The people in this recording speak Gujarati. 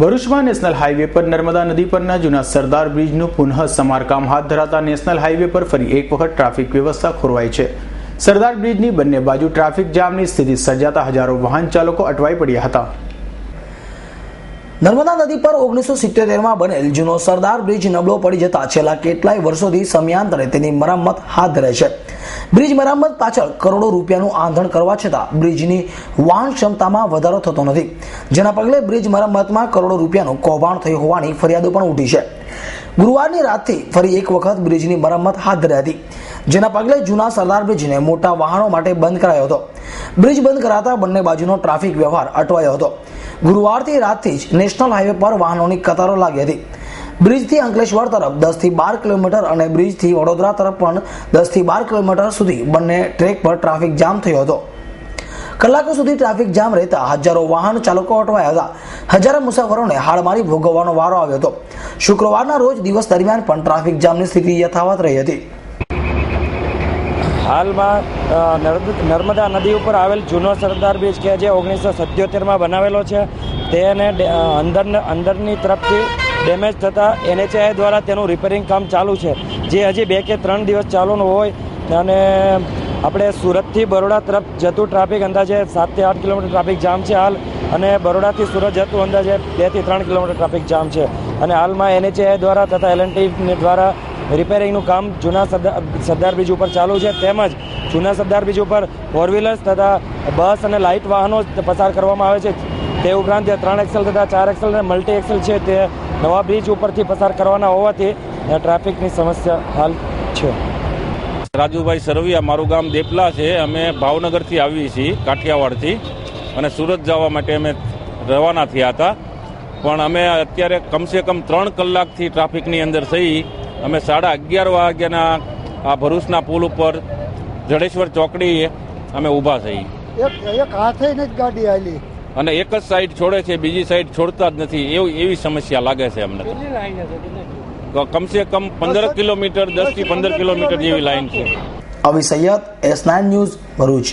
ભરૂચમાં નેશનલ હાઈવે પર નર્મદા નદી પરના જૂના સરદાર બ્રિજનું પુનઃ સમારકામ હાથ ધરાતા નેશનલ હાઈવે પર ફરી એક વખત ટ્રાફિક વ્યવસ્થા ખોરવાઈ છે. સરદાર બ્રિજની બંને બાજુ ટ્રાફિક જામની સ્થિતિ સર્જાતા હજારો વાહન ચાલકો અટવાઈ પડ્યા હતા. નર્મદા નદી પર ઓગણીસો સિત્યોતેરમાં બનેલ, જૂનો સરદાર બ્રિજ નબળો પડી જતા છેલ્લા કેટલાય વર્ષોથી સમયાંતરે તેની મરામત હાથ ધરે છે. બ્રિજ મરામત પાછળ કરોડો રૂપિયાનું આંધણ કરવા છતાં બ્રિજની વાહન ક્ષમતામાં વધારો થતો નથી. જેના પગલે બ્રિજ મરામતમાં કરોડો રૂપિયાનું કૌભાંડ થયું હોવાની ફરિયાદો પણ ઉઠી છે. ગુરુવારની રાતથી ફરી એક વખત બ્રિજની મરામત હાથ ધરી હતી, જેના પગલે જૂના સરદાર બ્રિજને મોટા વાહનો માટે બંધ કરાયો હતો. બ્રિજ બંધ કરાતા બંને બાજુનો ટ્રાફિક વ્યવહાર અટવાયો હતો. ગુરુવારથી રાતથી જ નેશનલ હાઈવે પર વાહનોની કતારો લાગી હતી. બ્રિજથી અંકલેશ્વર તરફ દસથી બાર કિલોમીટર અને બ્રિજથી વડોદરા તરફ પણ દસથી બાર કિલોમીટર સુધી બંને ટ્રેક પર ટ્રાફિક જામ થયો હતો. કલાકો સુધી ટ્રાફિક જામ રહેતા હજારો વાહન ચાલકો અટવાયા હતા. હજારો મુસાફરોને હાડમારી ભોગવવાનો વારો આવ્યો હતો. શુક્રવારના રોજ દિવસ દરમિયાન પણ ટ્રાફિક જામની સ્થિતિ યથાવત રહી હતી. હાલમાં નર્મદા નદી ઉપર આવેલ જૂનો સરદાર બ્રિજ કે જે ઓગણીસો સત્યોતેરમાં બનાવેલો છે, તેને અંદર અંદરની તરફથી ડેમેજ થતાં એનએચઆઈ દ્વારા તેનું રિપેરિંગ કામ ચાલુ છે. જે હજી બે કે ત્રણ દિવસ ચાલુનું હોય અને આપણે સુરતથી બરોડા તરફ જતું ટ્રાફિક અંદાજે સાતથી આઠ કિલોમીટર ટ્રાફિક જામ છે હાલ અને બરોડાથી સુરત જતું અંદાજે બેથી ત્રણ કિલોમીટર ટ્રાફિક જામ છે. અને હાલમાં એનએચઆઈ દ્વારા તથા એલએનટી દ્વારા રિપેરિંગનું કામ જૂના સરદાર બ્રિજ ઉપર ચાલુ છે. તેમજ જૂના સરદાર બ્રિજ ઉપર ફોર વ્હીલર્સ તથા બસ અને લાઇટ વાહનો પસાર કરવામાં આવે છે. તે ઉપરાંત ત્રણ એક્સેલ તથા ચાર એક્સેલ અને મલ્ટી એક્સેલ છે. તે નવા બ્રિજ ઉપરથી પસાર કરવાના હોવાથી ટ્રાફિકની સમસ્યા હાલ છે. રાજુભાઈ સરવૈયા, મારું ગામ દેપલા છે. અમે ભાવનગરથી આવીએ છીએ, કાઠિયાવાડથી. અને સુરત જવા માટે અમે રવાના થયા હતા. પણ અમે અત્યારે કમસે કમ ત્રણ કલાકથી ટ્રાફિકની અંદર થઈ અમે સાડા અગિયાર વાગ્યાના આ ભરૂચના પુલ ઉપર જડેશ્વર ચોકડીએ અમે ઊભા થઈ. એક એક હાથે જ ગાડી આલી અને એક જ સાઈડ છોડે છે બીજી સાઈડ છોડતા જ નથી. એવું એવી સમસ્યા લાગે છે અમને તો. કમસે કમ પંદર કિલોમીટર દસથી પંદર કિલોમીટર જેવી લાઈન છે. Avi Saiyad S nine news Bharuch.